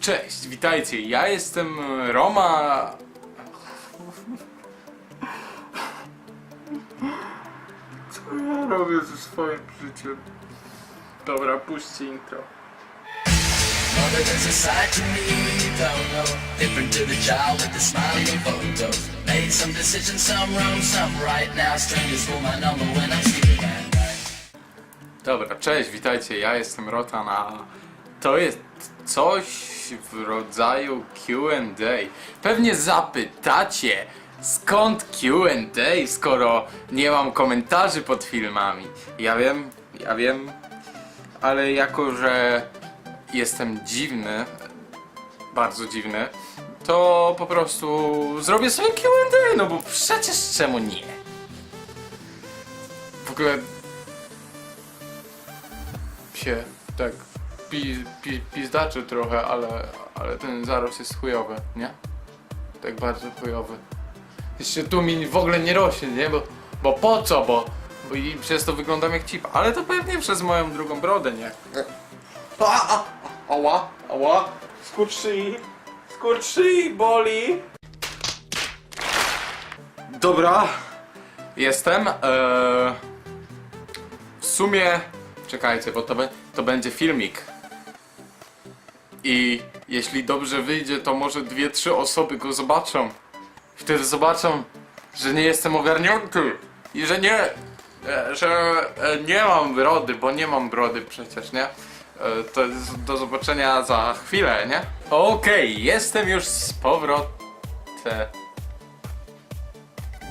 Cześć, witajcie. Ja jestem e, Roma. Co ja robię ze swoim życiem? Dobra, puśćcie intro. Mother, there's a side to me you don't know. Different to the child with the smiling photos. Made some decisions, some wrong, some right. Now strangers for my number when I'm sleeping at night. Dobra, cześć, witajcie. Ja jestem Rotan, a to jest coś w rodzaju QA. Pewnie zapytacie, skąd QA, skoro nie mam komentarzy pod filmami. Ja wiem, ja wiem, ale jako że jestem dziwny, bardzo dziwny, to po prostu zrobię sobie QA, no bo przecież czemu nie? W ogóle się tak pi, pi, pizdaczy trochę, ale, ale ten zarost jest chujowy, nie? Tak bardzo chujowy. Jeszcze tu mi w ogóle nie rośnie, nie? Bo, bo po co? Bo, bo i przez to wyglądam jak cip. Ale to pewnie przez moją drugą brodę, nie? A, a, ała, ała. Skurcz szyi. Skurcz szyi, boli. Dobra. Jestem. Eee, w sumie, czekajcie, bo to, be- to będzie filmik. I jeśli dobrze wyjdzie, to może dwie, trzy osoby go zobaczą. Wtedy zobaczą, że nie jestem ogarnięty. I że nie, e, że e, nie mam brody, bo nie mam brody przecież, nie? E, To jest do zobaczenia za chwilę, nie? Okej, jestem już z powrotem.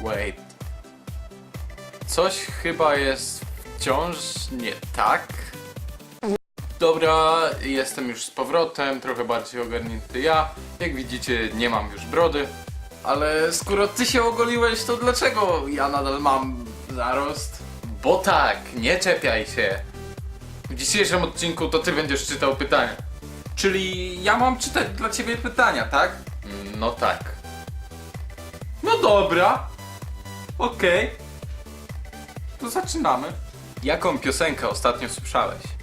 Wait. Coś chyba jest wciąż nie tak. Dobra, jestem już z powrotem, trochę bardziej ogarnięty ja. Jak widzicie, nie mam już brody. Ale skoro ty się ogoliłeś, to dlaczego ja nadal mam zarost? Bo tak, nie czepiaj się. W dzisiejszym odcinku to ty będziesz czytał pytania. Czyli ja mam czytać dla ciebie pytania, tak? No tak. No dobra. Okej. To zaczynamy. Jaką piosenkę ostatnio słyszałeś?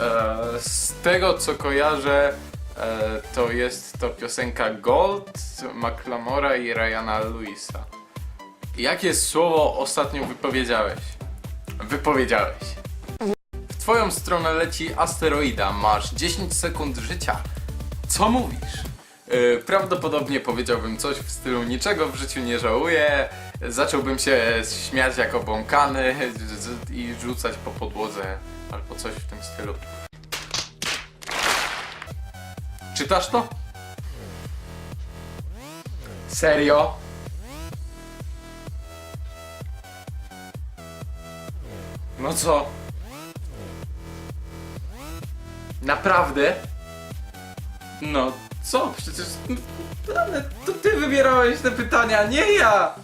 E, z tego co kojarzę, e, to jest to piosenka Gold, McLamora i Ryana Lewisa. Jakie słowo ostatnio wypowiedziałeś? Wypowiedziałeś. W twoją stronę leci asteroida, masz 10 sekund życia. Co mówisz? E, Prawdopodobnie powiedziałbym coś w stylu niczego w życiu nie żałuję, zacząłbym się śmiać jak obłąkany z- z- i rzucać po podłodze albo coś w tym stylu. Czytasz to? Serio? No co? Naprawdę? No co? Przecież... no, Ale to ty wybierałeś te pytania, nie ja!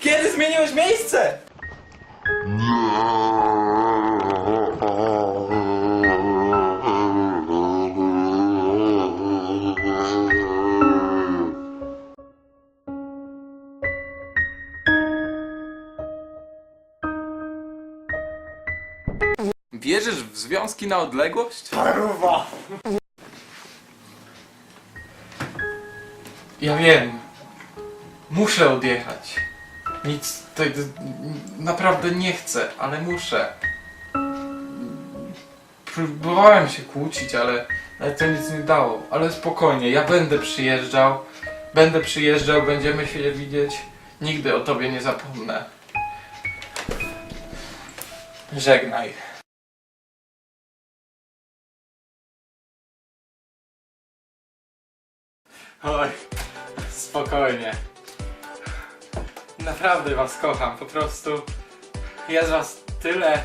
Kiedy zmieniłeś miejsce? Wierzysz w związki na odległość? Paruwa! Ja wiem. Muszę odjechać. Nic, to, naprawdę nie chcę, ale muszę. Próbowałem się kłócić, ale, ale to nic nie dało. Ale spokojnie, ja będę przyjeżdżał. Będę przyjeżdżał, będziemy się widzieć. Nigdy o tobie nie zapomnę. Żegnaj. Oj, spokojnie. Naprawdę was kocham, po prostu jest was tyle.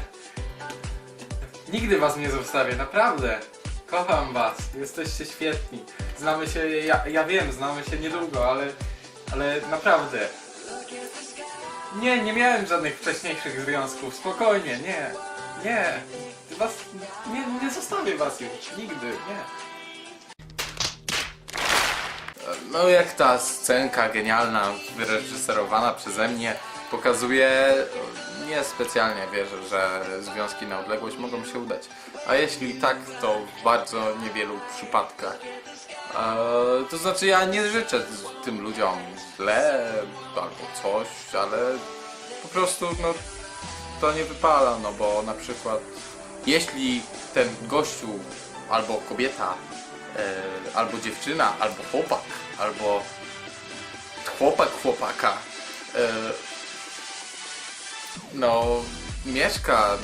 Nigdy was nie zostawię, naprawdę. Kocham was, jesteście świetni. Znamy się, ja, ja wiem, znamy się niedługo, ale, ale naprawdę. Nie, nie miałem żadnych wcześniejszych związków, spokojnie, nie, nie. Was, nie, nie zostawię was już, nigdy, nie. No jak ta scenka genialna, wyreżyserowana przeze mnie pokazuje, nie specjalnie wierzę, że związki na odległość mogą się udać. A jeśli tak, to w bardzo niewielu przypadkach. Eee, to znaczy ja nie życzę tym ludziom źle albo coś, ale po prostu no to nie wypala, no bo na przykład jeśli ten gościu albo kobieta, e, albo dziewczyna, albo chłopak, albo chłopak chłopaka, e, no mieszka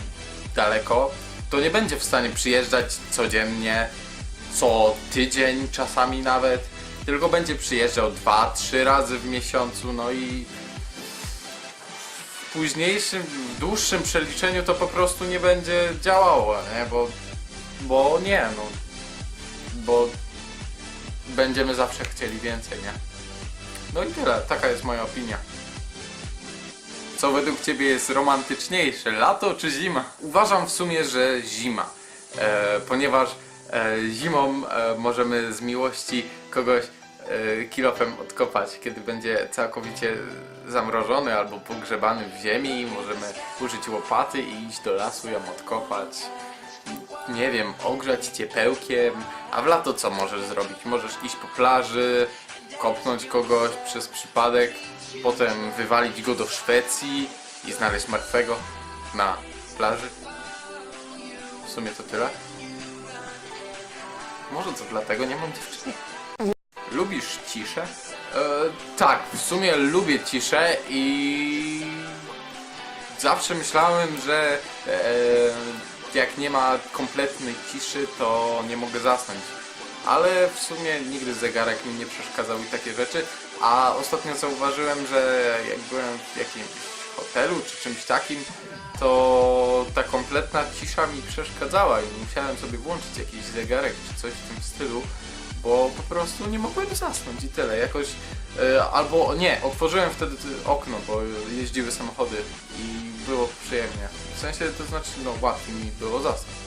daleko, to nie będzie w stanie przyjeżdżać codziennie, co tydzień czasami nawet, tylko będzie przyjeżdżał dwa, trzy razy w miesiącu, no i w późniejszym, w dłuższym przeliczeniu to po prostu nie będzie działało, nie? Bo, bo nie, no. Bo będziemy zawsze chcieli więcej, nie? No i tyle, taka jest moja opinia. Co według Ciebie jest romantyczniejsze, lato czy zima? Uważam w sumie, że zima, e, ponieważ e, zimą e, możemy z miłości kogoś e, kilofem odkopać, kiedy będzie całkowicie zamrożony albo pogrzebany w ziemi. Możemy użyć łopaty i iść do lasu ją odkopać. Nie wiem, ogrzać ciepełkiem. A w lato co możesz zrobić? Możesz iść po plaży, kopnąć kogoś przez przypadek, potem wywalić go do Szwecji i znaleźć martwego na plaży. W sumie to tyle. Może to dlatego nie mam dziewczyny. Lubisz ciszę? E, tak, w sumie lubię ciszę i zawsze myślałem, że e, jak nie ma kompletnej ciszy, to nie mogę zasnąć. Ale w sumie nigdy zegarek mi nie przeszkadzał i takie rzeczy. A ostatnio zauważyłem, że jak byłem w jakimś hotelu czy czymś takim, to ta kompletna cisza mi przeszkadzała i musiałem sobie włączyć jakiś zegarek czy coś w tym stylu, bo po prostu nie mogłem zasnąć i tyle. Jakoś e, albo nie, otworzyłem wtedy okno, bo jeździły samochody i było przyjemnie. W sensie to znaczy, no łatwiej mi było zasnąć.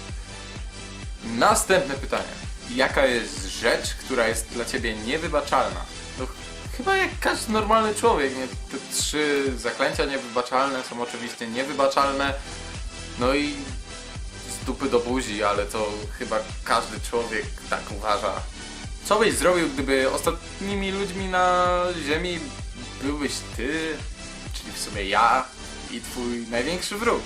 Następne pytanie. Jaka jest rzecz, która jest dla ciebie niewybaczalna? No, chyba jak każdy normalny człowiek, nie? Te trzy zaklęcia niewybaczalne są oczywiście niewybaczalne. No i z dupy do buzi, ale to chyba każdy człowiek tak uważa. Co byś zrobił, gdyby ostatnimi ludźmi na ziemi byłbyś ty, czyli w sumie ja i twój największy wróg?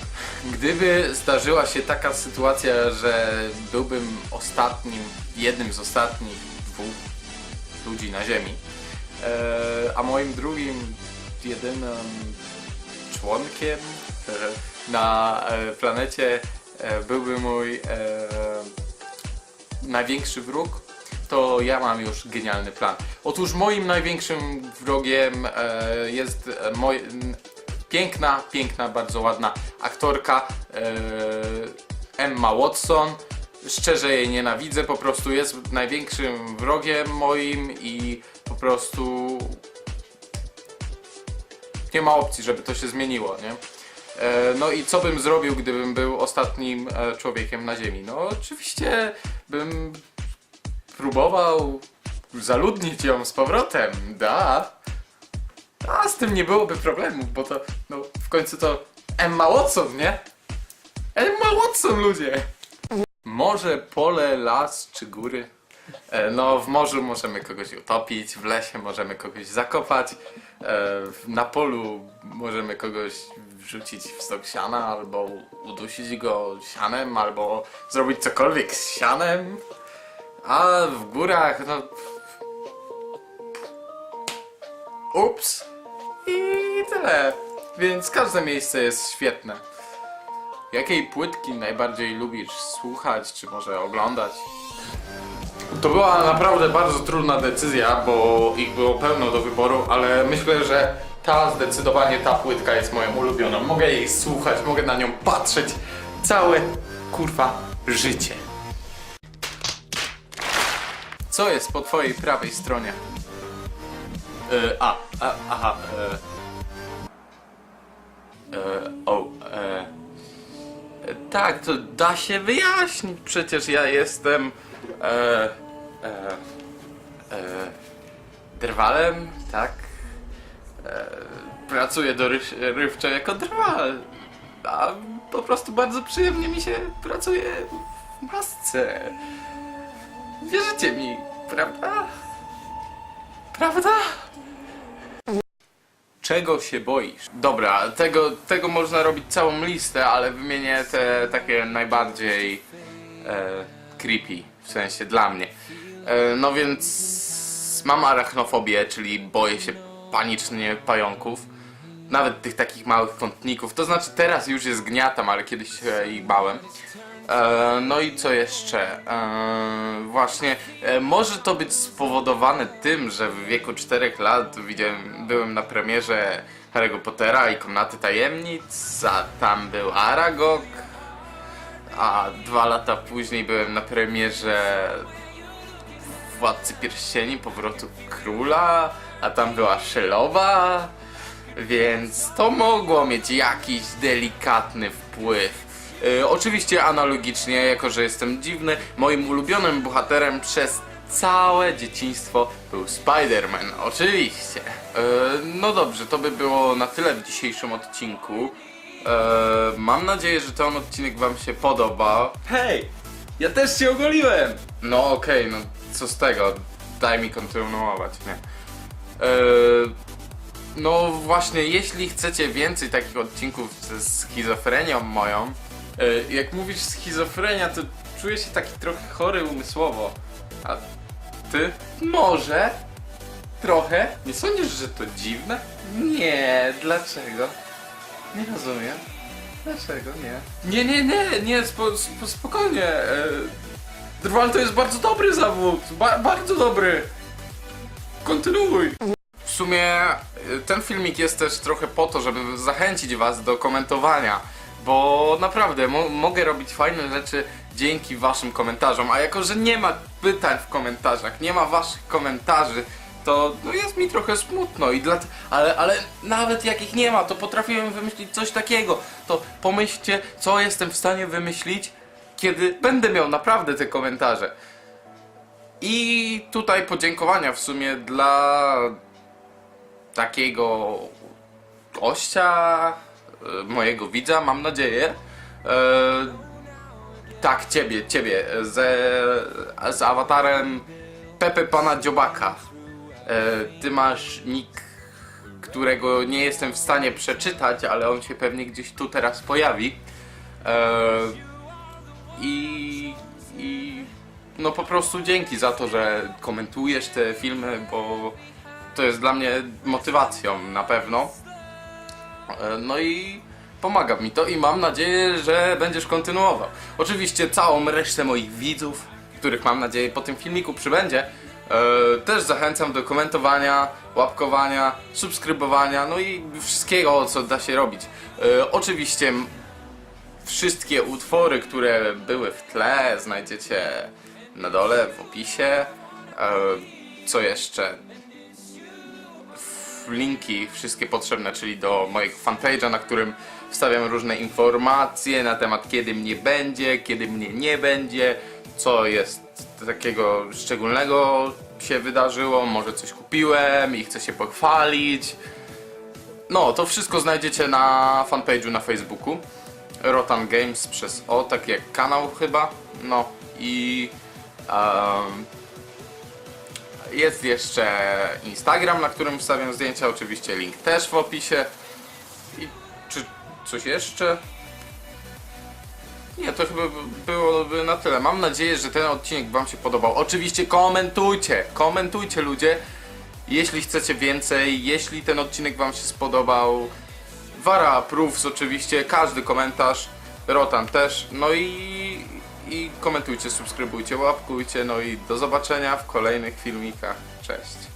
Gdyby zdarzyła się taka sytuacja, że byłbym ostatnim, jednym z ostatnich dwóch ludzi na ziemi, e, a moim drugim, jedynym członkiem e, na e, planecie byłby mój największy wróg, to ja mam już genialny plan. Otóż moim największym wrogiem jest e, moj, n- piękna, piękna, bardzo ładna aktorka e, Emma Watson. Szczerze jej nienawidzę, po prostu jest największym wrogiem moim i po prostu nie ma opcji, żeby to się zmieniło, nie? E, No i co bym zrobił, gdybym był ostatnim e, człowiekiem na Ziemi? No oczywiście bym próbował zaludnić ją z powrotem, da. Z tym nie byłoby problemu, bo to, no w końcu to Emma Watson, nie? Emma Watson, ludzie! Morze, pole, las czy góry? E, No, w morzu możemy kogoś utopić, w lesie możemy kogoś zakopać, e, na polu możemy kogoś wrzucić w stok siana, albo udusić go sianem, albo zrobić cokolwiek z sianem. A w górach, no. Ups. I tyle. Więc każde miejsce jest świetne. Jakiej płytki najbardziej lubisz słuchać, czy może oglądać? To była naprawdę bardzo trudna decyzja, bo ich było pełno do wyboru, ale myślę, że ta zdecydowanie ta płytka jest moją ulubioną. Mogę jej słuchać, mogę na nią patrzeć całe kurwa życie. Co jest po twojej prawej stronie? E, a, a, aha, e, o, e, e, tak, to da się wyjaśnić, przecież ja jestem, e, e, e, drwalem, tak, e, pracuję dorywczo jako drwal, a po prostu bardzo przyjemnie mi się pracuje w masce. Wierzycie mi, prawda? Prawda? Czego się boisz? Dobra, tego, tego można robić całą listę, ale wymienię te takie najbardziej e, creepy, w sensie dla mnie. E, no więc mam arachnofobię, czyli boję się panicznie pająków. Nawet tych takich małych kątników. To znaczy teraz już je zgniatam, ale kiedyś się ich bałem. E, no i co jeszcze? E, właśnie, e, może to być spowodowane tym, że w wieku 4 lat widziałem, byłem na premierze Harry'ego Pottera i Komnaty Tajemnic, a tam był Aragog, a dwa lata później byłem na premierze Władcy Pierścieni, Powrotu Króla, a tam była Szelowa, więc to mogło mieć jakiś delikatny wpływ. Yy, oczywiście analogicznie, jako że jestem dziwny, moim ulubionym bohaterem przez całe dzieciństwo był Spider-Man, oczywiście. Yy, no dobrze, to by było na tyle w dzisiejszym odcinku. Yy, mam nadzieję, że ten odcinek wam się podoba. Hej! Ja też się ogoliłem! No okej, no co z tego? Daj mi kontynuować, nie? No właśnie, jeśli chcecie więcej takich odcinków ze schizofrenią moją, e, jak mówisz schizofrenia, to czuję się taki trochę chory umysłowo. A ty? Może? Trochę? Nie sądzisz, że to dziwne? Nie, dlaczego? Nie rozumiem. Dlaczego nie? Nie, nie, nie, nie, spo, spo, spokojnie. E, Drwal to jest bardzo dobry zawód. Ba bardzo dobry. Kontynuuj. W sumie y, ten filmik jest też trochę po to, żeby zachęcić was do komentowania. Bo naprawdę mo mogę robić fajne rzeczy dzięki waszym komentarzom. A jako, że nie ma pytań w komentarzach, nie ma waszych komentarzy, to no jest mi trochę smutno i dla... ale, ale nawet jak ich nie ma, to potrafiłem wymyślić coś takiego. To pomyślcie, co jestem w stanie wymyślić, kiedy będę miał naprawdę te komentarze. I tutaj podziękowania w sumie dla takiego gościa, mojego widza, mam nadzieję. E, tak, ciebie, ciebie, ze, z awatarem Pepe Pana Dziobaka. E, ty masz nick, którego nie jestem w stanie przeczytać, ale on się pewnie gdzieś tu teraz pojawi. E, i, i no po prostu dzięki za to, że komentujesz te filmy, bo to jest dla mnie motywacją na pewno. E, No i pomaga mi to i mam nadzieję, że będziesz kontynuował. Oczywiście całą resztę moich widzów, których mam nadzieję po tym filmiku przybędzie, e, też zachęcam do komentowania, łapkowania, subskrybowania, no i wszystkiego, co da się robić. E, Oczywiście Wszystkie utwory, które były w tle, znajdziecie na dole w opisie. Co jeszcze? Linki wszystkie potrzebne, czyli do mojego fanpage'a, na którym wstawiam różne informacje na temat kiedy mnie będzie, kiedy mnie nie będzie, co jest takiego szczególnego się wydarzyło, może coś kupiłem i chcę się pochwalić. No, to wszystko znajdziecie na fanpage'u na Facebooku. Rotan Games przez O, tak jak kanał chyba. No i em, jest jeszcze Instagram, na którym wstawiam zdjęcia, oczywiście link też w opisie. I czy coś jeszcze? Nie, to chyba by- byłoby na tyle. Mam nadzieję, że ten odcinek Wam się podobał. Oczywiście komentujcie, komentujcie ludzie, jeśli chcecie więcej, jeśli ten odcinek Wam się spodobał. Wara Proofs oczywiście, każdy komentarz, Rotan też, no i, i komentujcie, subskrybujcie, łapkujcie, no i do zobaczenia w kolejnych filmikach. Cześć.